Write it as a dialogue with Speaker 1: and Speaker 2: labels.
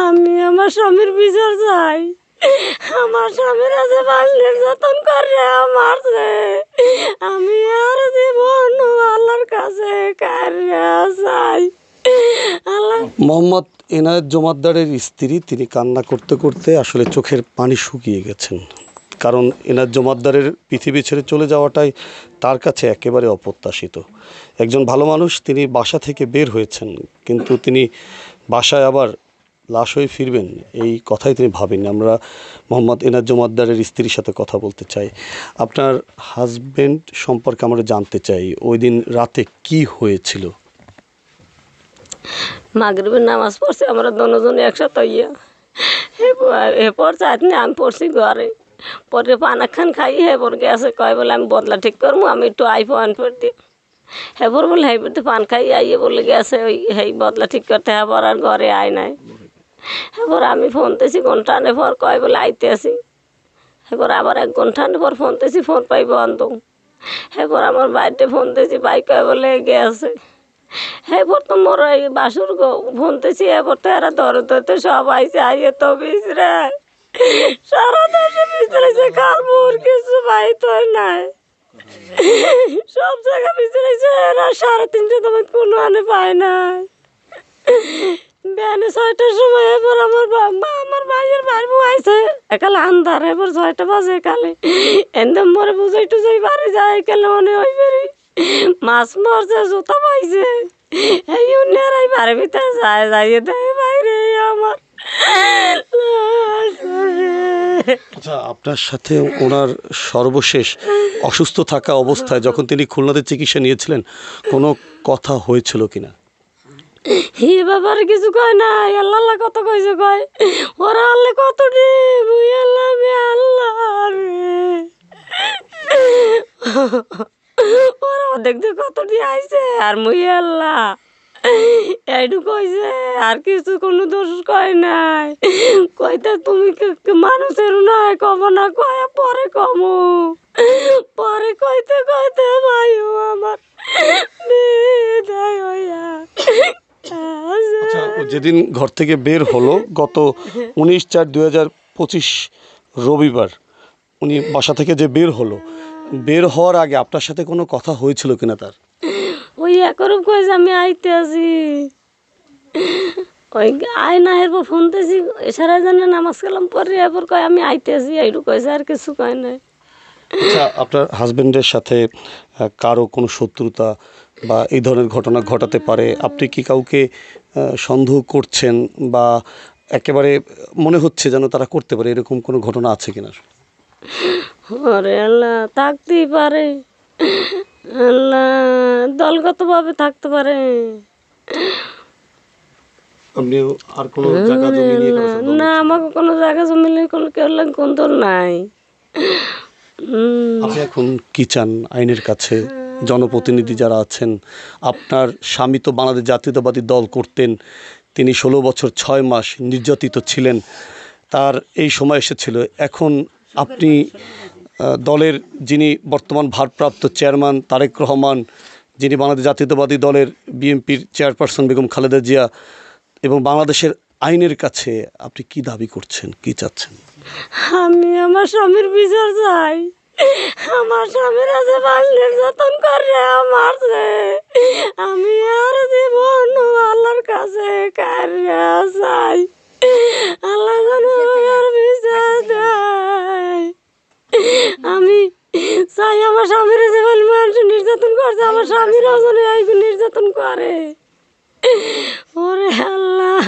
Speaker 1: আমি আমার স্বামীর বিচার চাই। আমার স্বামীর আছে বাল নির্যাতন করে মারছে আমি আর জীবন আল্লাহর কাছে চাই।
Speaker 2: মোহাম্মদ এনায়েত জমাদ্দারের স্ত্রী, তিনি কান্না করতে করতে আসলে চোখের পানি শুকিয়ে গেছেন। কারণ এনায়েত জমাদ্দারের পৃথিবী ছেড়ে চলে যাওয়াটাই তার কাছে একেবারে অপ্রত্যাশিত। একজন ভালো মানুষ, তিনি বাসা থেকে বের হয়েছেন, কিন্তু তিনি বাসায় আবার লাশ হয়ে ফিরবেন, এই কথাই তিনি ভাবেননি। আমরা মোহাম্মদ এনায়েত জমাদ্দারের স্ত্রীর সাথে কথা বলতে চাই। আপনার হাজবেন্ড সম্পর্কে আমরা জানতে চাই, ওই দিন রাতে কি হয়েছিল?
Speaker 1: মাগরিবের নামাজ পড়ছি, আমরা দুজন একসাথে ইয়া এরপর চাটনি আমি পড়ছি ঘরে। পরে পানা খান খাই, হেবর গেছে, কয় বলে, আমি বদলা ঠিক করব, আমি একটু আইফো আন করে দিই হেবর বলে, হেবর পান খাই, আইয়ে বলে গেছে, ওই, হেই, বদলা ঠিক করতে, হেবর আর ঘরে আয় নাই। হেবর আমি ফোন দিয়েছি ঘন্টানে পর কয় বলে আইতে আসি হেবর আবার এক ঘন্টানে পর ফোন দিয়েছি ফোন পাই বন্ধ হেবর আমার বাড়িতে ফোন দিয়েছি বাইক কয় বলে গেছে এবার তো মোর এই বাসুর গো ফোনতেছি এবার তো এরা ধরে ধরতে সব আইসে আইয়ে তো বিচরে সারা দেশে বিচরেছে কিছু পাই তো নাই। সব জায়গা বিচরেছে এরা সাড়ে তিনটে তোমার কোনো আনে পায় নাই। বেনে ছয়টার সময় এবার আমার বাবা আমার ভাইয়ের ভাই বউ আইছে। একালে আন্ধার এবার ছয়টা বাজে একালে এন্দম মরে বুঝাই টুজাই বাড়ি যায়, একালে মনে ওই বেরি মাছ মরছে, জুতা পাইছে। এই উন্নের এই বাড়ির ভিতরে যায়, যাইয়ে দেয় বাইরে আমার।
Speaker 2: আচ্ছা আপনার সাথে ওনার সর্বশেষ অসুস্থ থাকা অবস্থায় যখন তিনি খুলনাতে চিকিৎসা নিয়েছিলেন, কোনো কথা হয়েছিল কিনা?
Speaker 1: হি ব্যাপারে কিছু কয় না আল্লাহ কত কইছে কয়? ওরা আল্লাহ কত রে? মুই আল্লাহ আমি আল্লাহ রে। ওরা দেখতে কত আইছে? আর মুই আল্লাহ। এইটু কইছে, আর কিছু কোনো দোষ কয় নাই। কইতে তুমি মানুষের নয় কব না, কয় পরে কমু। পরে কইতে কইতে ভাইও আমার
Speaker 2: আচ্ছা যেদিন ঘর থেকে বের হলো গত উনিশ চার দুই হাজার পঁচিশ রবিবার উনি বাসা থেকে যে বের হলো বের হওয়ার আগে আপনার সাথে কোনো কথা হয়েছিল কিনা তার?
Speaker 1: ওই একরূপ কইছে আমি আইতে আছি। ওই আয় না এরপর ফোন দিয়েছি এছাড়া যেন নামাজ কালাম পরে এরপর কয় আমি আইতে আছি। এইটু কইছে আর কিছু কয় নাই।
Speaker 2: আচ্ছা আপনার হাজবেন্ডের সাথে কারও কোনো শত্রুতা বা এই ধরনের ঘটনা ঘটাতে পারে। আপনি কি কাউকে সন্দেহ করছেন বা একেবারে মনে হচ্ছে যেন তারা করতে পারে এরকম কোনো ঘটনা আছে কিনা?
Speaker 1: ওরে আল্লাহ থাকতেই পারে। আল্লাহ দলগতভাবে থাকতে পারে।
Speaker 2: আপনি আর কোনো জায়গা জমি নিয়ে
Speaker 1: না আমাকে কোনো জায়গা জমিলে কোনো কেউ কোন দল নাই।
Speaker 2: আপনি এখন কি চান আইনের কাছে? জনপ্রতিনিধি যারা আছেন, আপনার স্বামী তো বাংলাদেশ জাতীয়তাবাদী দল করতেন, তিনি ষোলো বছর ছয় মাস নির্যাতিত ছিলেন, তার এই সময় এসেছিল। এখন আপনি দলের যিনি বর্তমান ভারপ্রাপ্ত চেয়ারম্যান তারেক রহমান, যিনি বাংলাদেশ জাতীয়তাবাদী দলের বিএনপির চেয়ারপারসন বেগম খালেদা জিয়া এবং বাংলাদেশের আইনের কাছে আপনি কি দাবি করছেন, কি চাচ্ছেন?
Speaker 1: আমি আমার স্বামীর বিচার চাই। আমার স্বামীর আছে বাল নির্যাতন করে মারছে আমি আর জীবন আল্লাহর কাছে কারিয়া চাই। আল্লাহ আমার বিচার দেয়। আমি চাই আমার স্বামীর জীবন মানুষ নির্যাতন করছে আমার স্বামীর ওজনে এই নির্যাতন করে। ওরে আল্লাহ।